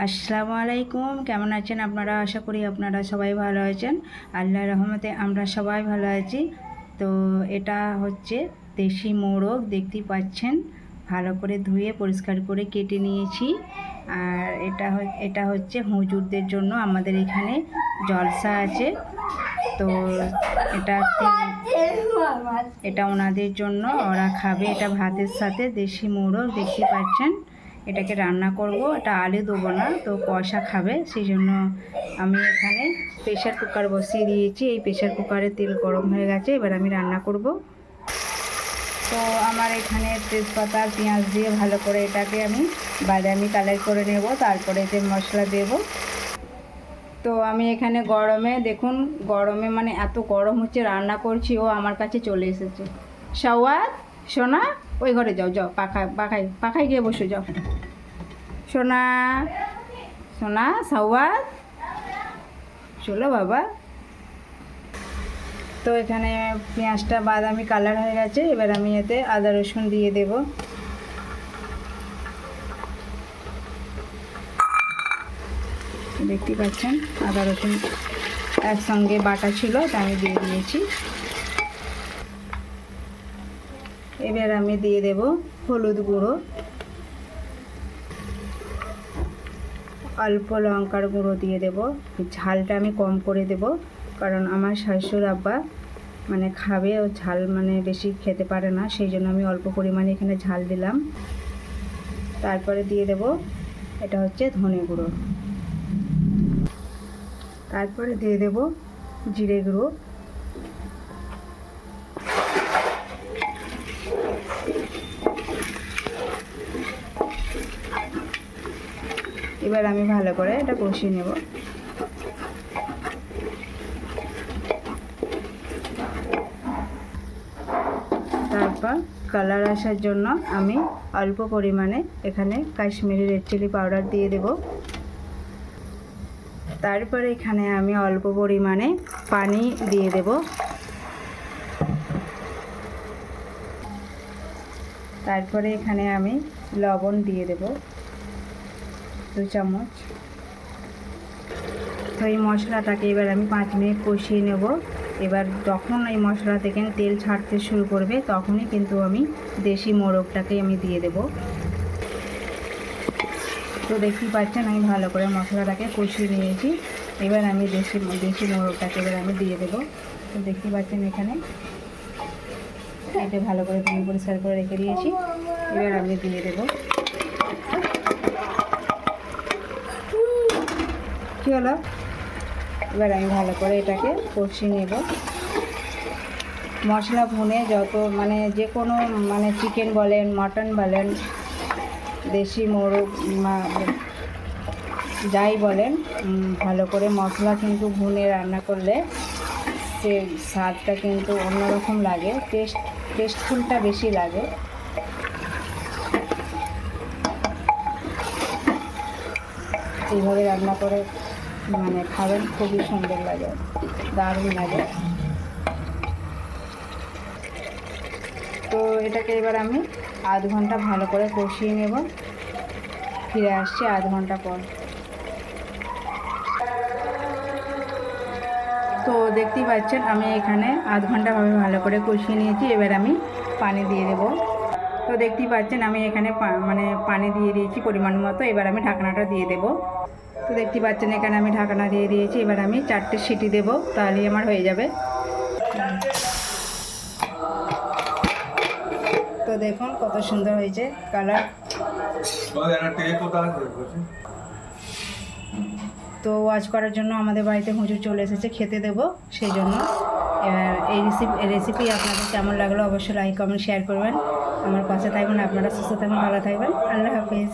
আসসালামু আলাইকুম। কেমন আছেন আপনারা? আশা করি আপনারা সবাই ভালো আছেন। আল্লাহ রহমতে আমরা সবাই ভালো আছি। তো এটা হচ্ছে দেশি মোরগ। দেখতেই পাচ্ছেন, ভালো করে ধুয়ে, পরিষ্কার করে কেটে নিয়েছি। আর এটা এটা হচ্ছে হুজুরদের জন্য আমাদের এখানে জলসা আছে। তো এটা এটা ওনাদের জন্য। ওরা খাবে এটা ভাতের সাথে দেশি মোরগ। দেখতে পাচ্ছেন এটাকে রান্না করব। এটা আলু দেবো না, তো কষা খাবে। সেই জন্য আমি এখানে প্রেশার কুকার বসিয়ে দিয়েছি। এই প্রেশার কুকারে তেল গরম হয়ে গেছে, এবার আমি রান্না করব। তো আমার এখানে তেজপাতা, পেঁয়াজ দিয়ে ভালো করে এটাকে আমি বাদামি কালার করে নেব। তারপরে যে মশলা দেবো। তো আমি এখানে গরমে, দেখুন, গরমে মানে এত গরম হচ্ছে, রান্না করছি, ও আমার কাছে চলে এসেছে। সওয়াত? সোনা, ওই ঘরে যাও যাও পাখা পাখায় পাখায় গিয়ে বসে, যাও। সোনা সোনা, সওয়াত। চলো বাবা। তো এখানে পেঁয়াজটা, বাদামি কালার হয়ে গেছে, এবার আমি এতে আদা, রসুন দিয়ে দেবো। দেখতে পাচ্ছেন, আদা, রসুন একসঙ্গে বাটা ছিল তা আমি দিয়ে দিয়েছি। এবার আমি দিয়ে দেব হলুদ গুঁড়ো, অল্প লঙ্কার গুঁড়ো দিয়ে দেব। ঝালটা আমি কম করে দেব, কারণ আমার শাশুড় আব্বা মানে খাবে ও ঝাল মানে বেশি খেতে পারে না, সেই জন্য আমি অল্প পরিমাণে এখানে ঝাল দিলাম। তারপরে দিয়ে দেব, এটা হচ্ছে ধনে গুঁড়ো। তারপরে দিয়ে দেব জিরে গুঁড়ো। এবার আমি ভালো করে এটা কষিয়ে নেব। তারপর কালার আসার জন্য আমি অল্প পরিমাণে এখানে কাশ্মীরি রেড চিলি পাউডার দিয়ে দেবো। তারপরে এখানে আমি অল্প পরিমাণে পানি দিয়ে দেব। তারপরে এখানে আমি লবণ দিয়ে দেব দু চামচ। তো এই মশলাটাকে এবার আমি পাঁচ মিনিট কষিয়ে নেব। এবার যখন এই মশলা থেকে তেল ছাড়তে শুরু করবে, তখনই কিন্তু আমি দেশি মোরগটাকে আমি দিয়ে দেবো। তো দেখতেই পাচ্ছেন, আমি ভালো করে মশলাটাকে কষিয়ে নিয়েছি। এবার আমি দেশি দেশি মোরগটাকে এবার আমি দিয়ে দেবো। তো দেখতেই পাচ্ছেন এখানে এটা ভালো করে ধুয়ে পরিষ্কার করে রেখে দিয়েছি। এবার আমি দিয়ে দেবো। কী হলো? এবার আমি ভালো করে এটাকে কষিয়ে নেব। মশলা ভুনে যত মানে যে কোনো মানে চিকেন বলেন, মটন বলেন, দেশি মোরগ যাই বলেন ভালো করে মশলা কিন্তু ভুনে রান্না করলে সে স্বাদটা কিন্তু অন্যরকম লাগে টেস্ট টেস্টফুলটা বেশি লাগে। এইভাবে রান্না করে মানে খাবেন, খুবই সুন্দর লাগে, দারুণ লাগে। তো এটাকে এবার আমি আধ ঘণ্টা ভালো করে কষিয়ে নেব। ফিরে আসছি আধ ঘণ্টা পর। তো দেখতেই পাচ্ছেন, আমি এখানে আধ ঘন্টাভাবে ভালো করে কষিয়ে নিয়েছি, এবার আমি পানি দিয়ে দেব। তো দেখতেই পাচ্ছেন, আমি এখানে মানে পানি দিয়ে দিয়েছি পরিমাণ মতো, এবার আমি ঢাকনাটা দিয়ে দেব। তো দেখতেই পাচ্ছেন, এখানে আমি ঢাকনা দিয়ে দিয়েছি, এবার আমি চারটে সিটি দেব, তাহলেই আমার হয়ে যাবে। তো দেখুন কত সুন্দর হয়েছে কালার। তো ওয়াজ করার জন্য আমাদের বাড়িতে হুজুর চলে এসেছে, খেতে দেব সেই জন্য। এই রেসিপি রেসিপি আপনাদের কেমন লাগল অবশ্যই লাইক কমেন্ট শেয়ার করবেন। আমার পাশে থাকবেন, আপনারা সুস্থ থাকবেন, ভালো থাকবেন। আল্লাহ হাফিজ।